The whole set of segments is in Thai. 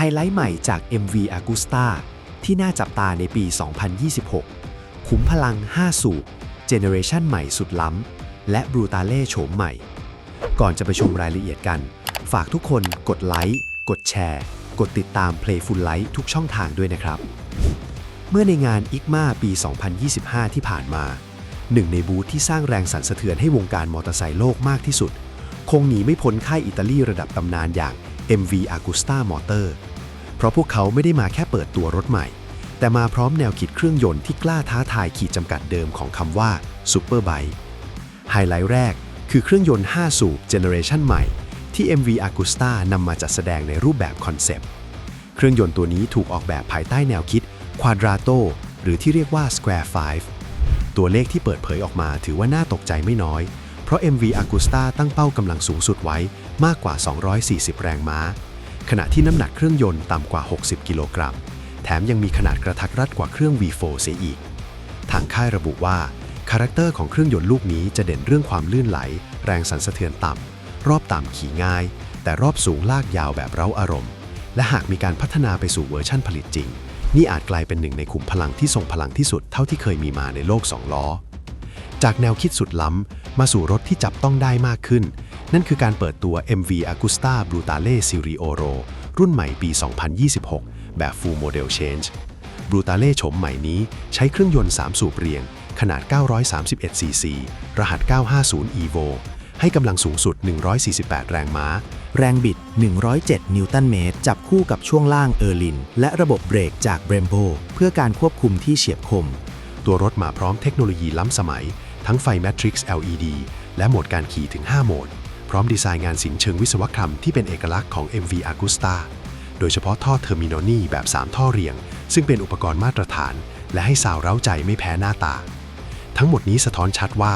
ไฮไลท์ใหม่จาก MV Agusta ที่น่าจับตาในปี 2026 ขุมพลัง 5 สูบเจเนอเรชันใหม่สุดล้ำ และบรูตาเล่โฉมใหม่ ก่อนจะไปชมรายละเอียดกัน ฝากทุกคนกดไลค์ กดแชร์ กดติดตาม Playful Light ทุกช่องทางด้วยนะครับ เมื่อในงาน ICMA ปี 2025 ที่ผ่านมา หนึ่งในบูธที่สร้างแรงสั่นสะเทือนให้วงการมอเตอร์ไซค์โลกมากที่สุด คงหนีไม่พ้นค่ายอิตาลีระดับตำนานอย่าง MV Agusta Motor เพราะพวกเขาไม่ได้มาแค่เปิดตัวรถใหม่ แต่มาพร้อมแนวคิดเครื่องยนต์ที่กล้าท้าทายขีดจำกัดเดิมของคำว่า Super Bike ไฮไลท์แรกคือเครื่องยนต์ 5 สูบเจเนอเรชันใหม่ ที่ MV Agusta นำมาจัดแสดงในรูปแบบคอนเซปต์ เครื่องยนต์ตัวนี้ถูกออกแบบภายใต้แนวคิด Quadrato หรือที่เรียกว่า Square 5 ตัวเลขที่เปิดเผยออกมาถือว่าน่าตกใจไม่น้อย เพราะ MV Agusta ตั้งเป้ากำลังสูงสุดไว้มากกว่า 240 แรงม้า ขณะที่น้ำหนักเครื่องยนต์ต่ำกว่า 60 กิโลกรัม แถมยังมีขนาดกระทัดรัดกว่าเครื่อง V4 เสียอีก ทางค่ายระบุว่าคาแรคเตอร์ของเครื่องยนต์ลูกนี้จะเด่นเรื่องความลื่นไหล แรงสั่นสะเทือนต่ำ รอบต่ำขี่ง่าย แต่รอบสูงลากยาวแบบเร้าอารมณ์ และหากมีการพัฒนาไปสู่เวอร์ชั่นผลิตจริง นี่อาจกลายเป็นหนึ่งในขุมพลังที่ทรงพลังที่สุดเท่าที่เคยมีมาในโลกสองล้อ จากแนวคิดสุดล้ำ มาสู่รถที่จับต้องได้มากขึ้น นั่นคือการเปิดตัว MV Agusta Brutale Serie Oro รุ่นใหม่ปี 2026 แบบ Full Model Change Brutale โฉมใหม่นี้ใช้เครื่องยนต์ 3 สูบเรียง ขนาด 931 cc รหัส 950 Evo ให้กำลังสูงสุด 148 แรงม้า แรงบิด 107 นิวตันเมตร จับคู่กับช่วงล่างเออร์ลิน และระบบเบรกจาก Brembo เพื่อการควบคุมที่เฉียบคม ตัวรถมาพร้อมเทคโนโลยีล้ำสมัย ทั้งไฟ Matrix LED และโหมดการขี่ถึง 5 โหมด พร้อมดีไซน์งานศิลป์เชิงวิศวกรรมที่เป็นเอกลักษณ์ของ MV Agusta โดยเฉพาะท่อเทอร์มินอนี่แบบ 3 ท่อเรียง ซึ่งเป็นอุปกรณ์มาตรฐาน และให้สาวเร้าใจไม่แพ้หน้าตา ทั้งหมดนี้สะท้อนชัดว่า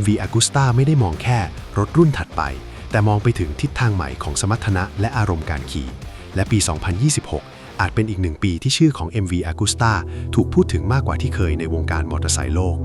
MV Agusta ไม่ได้มองแค่รถรุ่นถัดไป แต่มองไปถึงทิศทางใหม่ของสมรรถนะและอารมณ์การขี่ และปี 2026 อาจเป็นอีกหนึ่งปีที่ชื่อของ MV Agusta ถูกพูดถึงมากกว่าที่เคยในวงการมอเตอร์ไซค์โลก